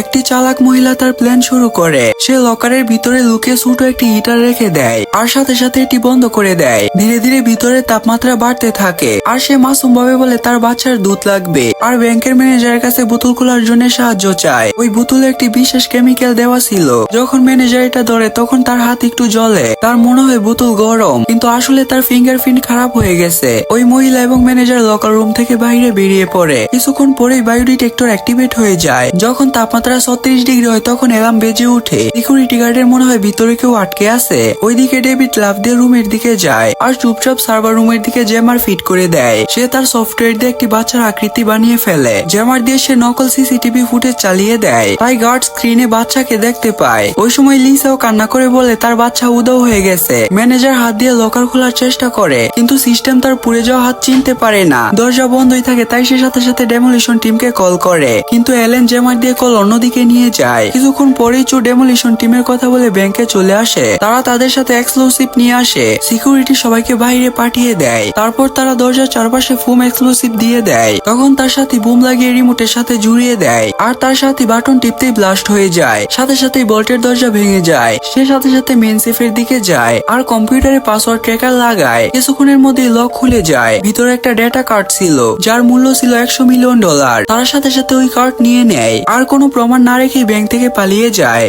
একটি চালাক মহিলা তার প্ল্যান শুরু করে। সে লকারের ভিতরে লুকিয়ে ছোট একটি হিটার রেখে দেয় আর সাথে সাথে এটি বন্ধ করে দেয়। ধীরে ধীরে ভিতরে তাপমাত্রা বাড়তে থাকে আর সে মাসুম ভাবে বলে তার বাচ্চার দুধ লাগবে আর ব্যাংকের ম্যানেজারের কাছে বোতল খোলার জন্য সাহায্য চায়। ওই বোতলে একটি বিশেষ কেমিক্যাল দেওয়া ছিল। যখন ম্যানেজার এটা ধরে তখন তার হাত একটু জ্বলে। তার মনে হয় বোতল গরম, কিন্তু আসলে তার ফিঙ্গারপ্রিন্ট খারাপ হয়ে গেছে। ওই মহিলা এবং ম্যানেজার লকার রুম থেকে বাইরে বেরিয়ে পড়ে। কিছুক্ষণ পরেই বায়ো ডিটেক্টর অ্যাক্টিভেট হয়ে যায়। যখন তাপমাত্রা ছত্রিশ ডিগ্রি হয়, তখন এলাম বেজে উঠে সিকিউরিটি গার্ডের মনে হয় ভিতরে কেউ আটকে আছে। ওইদিকে ডেভিড লাভ দিয়ে রুমের দিকে যায় আর চুপচাপ সার্ভার রুমের দিকে জ্যামার ফিট করে দেয়। সে তার সফটওয়্যার দিয়ে একটি বাচ্চার আকৃতি বানিয়ে ফেলে। জ্যামার দিয়ে সে নকল সিসিটিভি ফুটেজ চালিয়ে দেয়। তাই গার্ড স্ক্রিনে বাচ্চাকে দেখতে পায়। ওই সময় লিসাও কান্না করে বলে, তার বাচ্চা উদাও হয়ে গেছে। ম্যানেজার হাত দিয়ে লকার খোলার চেষ্টা করে, কিন্তু সিস্টেম তার পুড়ে যাওয়া হাত চিনতে পারে না। দরজা বন্ধই থাকে, তাই সে সাথে সাথে ডেমোলিশন টিমকে কল করে। কিন্তু এলেন জ্যামার দিয়ে কল অন্যদিকে নিয়ে যায়। কিছুক্ষণ পরেই চো ডেমোলিশন টিমের কথা বলে ব্যাংকে চলে আসে। তারা তাদের সাথে এক্সক্লুসিভ নিয়ে আসে। সিকিউরিটি সবাইকে বাইরে পাঠিয়ে দেয়। তারপর তারা দরজার চারপাশে ফুম এক্সক্লুসিভ দিয়ে দেয়। তখন তার সাথে বুম লাগিয়ে রিমোটের সাথে জুড়িয়ে দেয়। আর তার সাথে বাটন টিপতেই ব্লাস্ট হয়ে যায়। সাথে সাথেই বল্টের দরজা ভেঙে যায়। সে সাথে সাথে মেন সেফের দিকে যায়। আর কম্পিউটারে পাসওয়ার্ড ট্র্যাকার লাগায়। কিছুক্ষণের মধ্যে লক খুলে যায়। ভিতরে একটা ডেটা কার্ড ছিল, যার মূল্য ছিল একশো মিলিয়ন ডলার তার সাথে সাথে ওই কার্ড নিয়ে নেয়। আর কোনো প্রমাণ না রেখেই ব্যাংক থেকে পালিয়ে যায়।